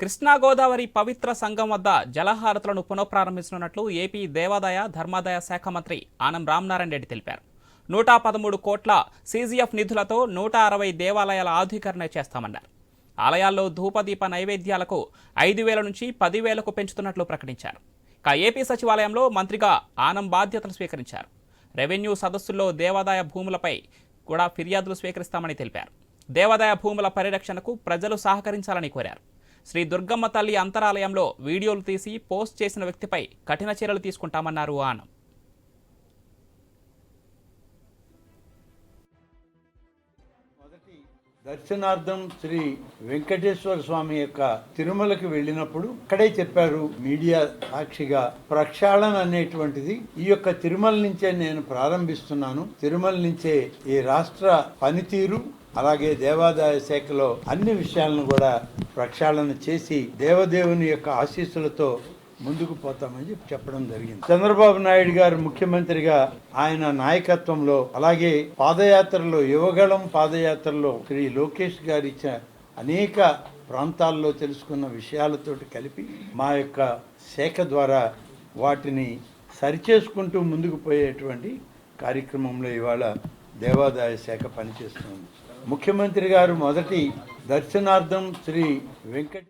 కృష్ణా గోదావరి పవిత్ర సంఘం వద్ద జలహారతులను పునఃప్రారంభించనున్నట్లు ఏపీ దేవాదాయ ధర్మాదాయ శాఖ మంత్రి ఆనం రామనారాయణ రెడ్డి తెలిపారు. నూట పదమూడు కోట్ల సీజీఎఫ్ నిధులతో నూట అరవై దేవాలయాల ఆధుకరణ చేస్తామన్నారు. ఆలయాల్లో ధూపదీప నైవేద్యాలకు ఐదు వేల నుంచి పదివేలకు పెంచుతున్నట్లు ప్రకటించారు. ఇక ఏపీ సచివాలయంలో మంత్రిగా ఆనం బాధ్యతలు స్వీకరించారు. రెవెన్యూ సదస్సుల్లో దేవాదాయ భూములపై కూడా ఫిర్యాదులు స్వీకరిస్తామని తెలిపారు. దేవాదాయ భూముల పరిరక్షణకు ప్రజలు సహకరించాలని కోరారు. శ్రీ దుర్గమ్మ తల్లి అంతరాలయంలో వీడియోలు తీసి పోస్ట్ చేసిన వ్యక్తిపై కఠిన చర్యలు తీసుకుంటామన్నారు ఆనం. మొదటి దర్శనార్థం శ్రీ వెంకటేశ్వర స్వామి యొక్క తిరుమలకి వెళ్ళినప్పుడు అక్కడే చెప్పారు మీడియా సాక్షిగా ప్రక్షాళన అనేటువంటిది. ఈ యొక్క తిరుమల నుంచే నేను ప్రారంభిస్తున్నాను. తిరుమల నుంచే ఈ రాష్ట్ర పనితీరు అలాగే దేవాదాయ శాఖలో అన్ని విషయాలను కూడా ప్రక్షాళన చేసి దేవదేవుని యొక్క ఆశీస్సులతో ముందుకు పోతామని చెప్పి చెప్పడం జరిగింది. చంద్రబాబు నాయుడు గారు ముఖ్యమంత్రిగా ఆయన నాయకత్వంలో అలాగే పాదయాత్రలో యువగళం పాదయాత్రలో శ్రీ లోకేష్ గారు ఇచ్చిన అనేక ప్రాంతాల్లో తెలుసుకున్న విషయాలతోటి కలిపి మా యొక్క శాఖ ద్వారా వాటిని సరిచేసుకుంటూ ముందుకు పోయేటువంటి కార్యక్రమంలో ఇవాళ దేవాదాయ శాఖ పనిచేస్తుంది. ముఖ్యమంత్రి గారు మొదటి దర్శనార్థం శ్రీ వెంకట